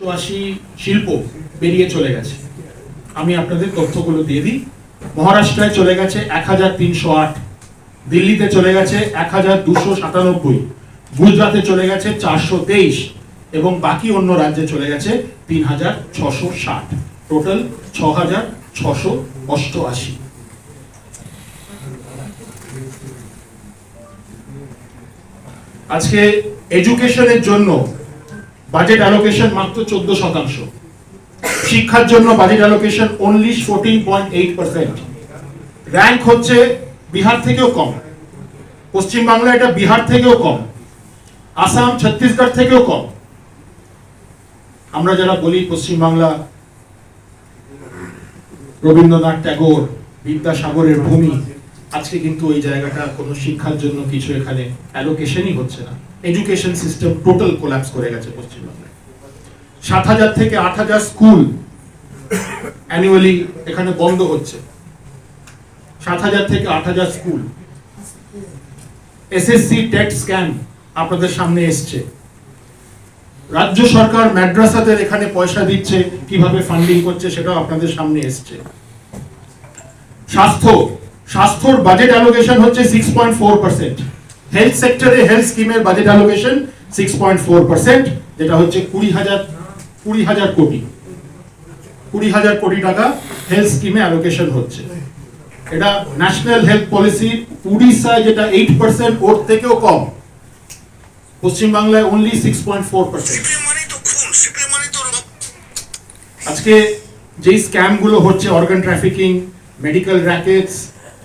অষ্টআশি শিল্প বেরিয়ে চলে গেছে। আমি আপনাদের তথ্যগুলো দিয়ে দিই। মহারাষ্ট্রায় চলে গেছে এক হাজার তিনশো আট, দিল্লিতে চলে গেছে এক হাজার দুশো সাতানব্বই, গুজরাটে চলে গেছে চারশো তেইশ এবং বাকি অন্য রাজ্যে চলে গেছে তিন হাজার ছশো ষাট। টোটাল ছ হাজার ছশো অষ্টআশি। আজকে এডুকেশনের জন্য বাজেট অ্যালোকেশন মাত্র চোদ্দ শতাংশ। শিক্ষার জন্য budget allocation only fourteen point eight percent rank হচ্ছে বিহার থেকেও কম। পশ্চিমবাংলা এটা বিহার থেকেও কম। আসাম, ছত্তিশগড় থেকেও কম। আমরা যারা বলি পশ্চিমবাংলা, রবীন্দ্রনাথ ট্যাগোর বিদ্যাসাগরের ভূমি, আজকে কিন্তু ওই জায়গাটা কোনো শিক্ষার জন্য কিছু এখানে অ্যালোকেশনই হচ্ছে না। এডুকেশন সিস্টেম টোটাল কোল্যাপস করে গেছে পশ্চিমবাংলায় সাত হাজার থেকে আট হাজার স্কুল অ্যানুয়ালি এখানে বন্ধ হচ্ছে। সাত হাজার থেকে আট হাজার স্কুল। এসএসসি টেট স্ক্যাম আপনাদের সামনে এসছে। রাজ্য সরকার মাদ্রাসাদের এখানে পয়সা দিচ্ছে, কীভাবে ফান্ডিং করছে সেটাও আপনাদের সামনে এসছে। স্বাস্থ্য, স্বাস্থ্যর বাজেট অ্যালোকেশন হচ্ছে six point four percent health সেক্টরে হেলথ স্কিমের budget allocation six point four percent যেটা হচ্ছে কুড়ি হাজার কুড়ি হাজার কোটি। কুড়ি হাজার কোটি টাকা হেলথ স্কিমে অ্যালোকেশন হচ্ছে। এটা ন্যাশনাল হেলথ পলিসি উড়িষ্যায় যেটা এইট পার্সেন্ট ওর থেকেও কম। পশ্চিমবাংলায় only six point four percent. আজকে যেই স্ক্যামগুলো হচ্ছে অর্গান ট্রাফিকিং মেডিকেল র্যাকেটস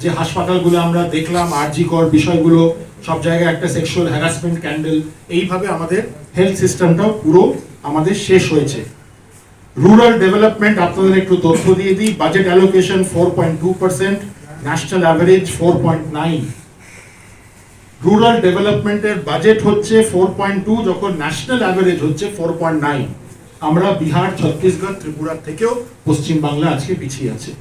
যে হাসপাতালগুলো আমরা দেখলাম আরজি কর বিষয়গুলো সব জায়গায় একটা সেক্সুয়াল হ্যারাসমেন্ট ক্যান্ডেল এইভাবে আমাদের হেলথ সিস্টেমটাও পুরো আমাদের শেষ হয়েছে। রুরাল ডেভেলপমেন্ট আপনাদের একটু তথ্য দিয়ে দিই budget allocation for national average for rural ডেভেলপমেন্টের বাজেট হচ্ছে ফোর যখন ন্যাশনাল অ্যাভারেজ হচ্ছে ফোর আমরা বিহার, ছত্তিশগড়, ত্রিপুরা থেকেও পশ্চিমবাংলা আজকে পিছিয়ে আছে।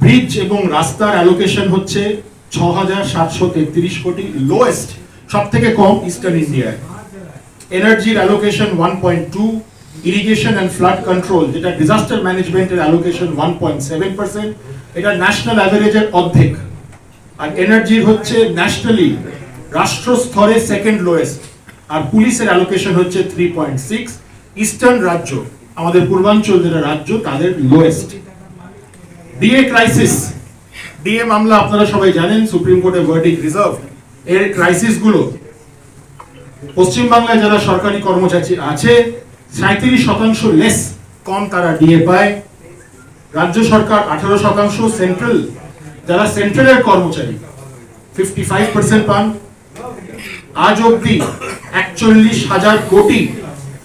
ব্রিজ এবং রাস্তার অ্যালোকেশন হচ্ছে ছ হাজার সাতশো কোটি লোয়েস্ট সব থেকে কম ইস্টার্ন ইন্ডিয়ায় এনার্জির allocation one point two irrigation and flood control যেটা ডিজাস্টার ম্যানেজমেন্টের allocation one point seven percent এটা ন্যাশনাল অ্যাভারেজের অর্ধেক। আর এনার্জির হচ্ছে ন্যাশনালি রাষ্ট্র স্তরে সেকেন্ড লোয়েস্ট আর পুলিশের অ্যালোকেশন হচ্ছে থ্রি পয়েন্ট সিক্স ইস্টার্ন রাজ্য, আমাদের পূর্বাঞ্চল যেটা রাজ্য, তাদের লোয়েস্ট ডিএ ক্রাইসিস ডিএ মামলা আপনারা সবাই জানেন সুপ্রিম কোর্টে ভার্ডিক রিজার্ভ এর ক্রাইসিসগুলো পশ্চিমবাংলায় যারা সরকারি কর্মচারী আছে সাঁত্রিশ শতাংশ লেস কম তারা ডিএ পায়। রাজ্য সরকার আঠারো শতাংশ সেন্ট্রাল যারা সেন্ট্রালের কর্মচারী ফিফটি ফাইভ পার্সেন্ট পান। আজ অব্দি একচল্লিশ হাজার কোটি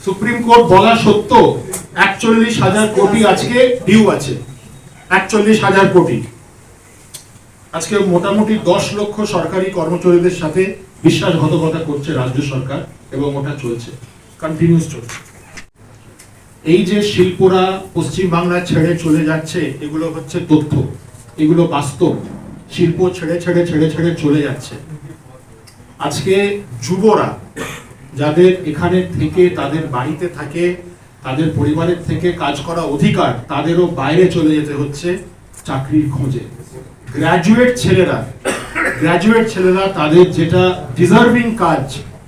সুপ্রিম কোর্ট বলা সত্য একচল্লিশ হাজার কোটি আজকে ডিউ আছে। একচল্লিশ হাজার কোটি। আজকে মোটামুটি দশ লক্ষ সরকারি কর্মচারীদের সাথে বিশ্বাসঘাতকতা করছে রাজ্য সরকার এবং ওটা চলছে কন্টিনিউস চলছে। এই যে শিল্পরা পশ্চিম বাংলা ছেড়ে চলে যাচ্ছে, এগুলো হচ্ছে তথ্য, এগুলো বাস্তব, শিল্প ছেড়ে ছেড়ে ছেড়ে ছেড়ে চলে যাচ্ছে। আজকে যুবরা যাদের এখানে থেকে তাদের বাড়িতে থাকে তাদের পরিবারের থেকে কাজ করা অধিকার তাদেরও বাইরে চলে যেতে হচ্ছে চাকরির খোঁজে। গ্র্যাজুয়েট ছেলেরা গ্র্যাজুয়েট ছেলেরা তাদের যেটা ডিজার্ভিং কাজ,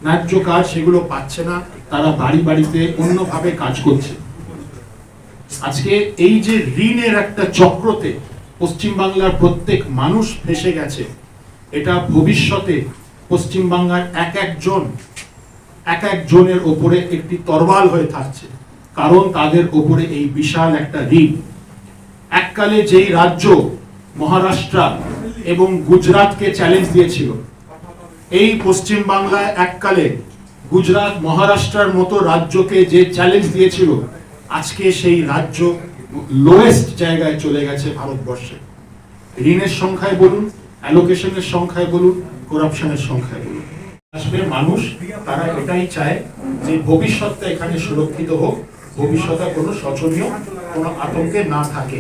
ন্যায্য কাজ সেগুলো পাচ্ছে না, তারা বাড়ি বাড়িতে অন্যভাবে কাজ করছে। আজকে এই যে ঋণের একটা চক্রতে পশ্চিমবাংলার প্রত্যেক মানুষ ফেসে গেছে, এটা ভবিষ্যতে পশ্চিমবাংলার এক একজন, এক একজনের ওপরে একটি তরবাল হয়ে থাকছে। কারণ তাদের ওপরে এই বিশাল একটা ঋণ। এককালে যেই রাজ্য মহারাষ্ট্র এবং গুজরাটকে চ্যালেঞ্জ দিয়েছিল, এই পশ্চিম বাংলায় এককালে গুজরাট মহারাষ্ট্রের মতো রাজ্যকে যে চ্যালেঞ্জ দিয়েছিল, আজকে সেই রাজ্য লোয়েস্ট জায়গায় চলে গেছে ভারতবর্ষে। ঋণের সংখ্যায় বলুন অ্যালোকেশনের সংখ্যায় বলুন করাপশনের সংখ্যায় বলুন। আসবে মানুষ, তারা এটাই চায় যে ভবিষ্যৎটা এখানে সুরক্ষিত হোক। ভবিষ্যতে কোনো শোচনীয় কোনো আতঙ্কে না থাকে।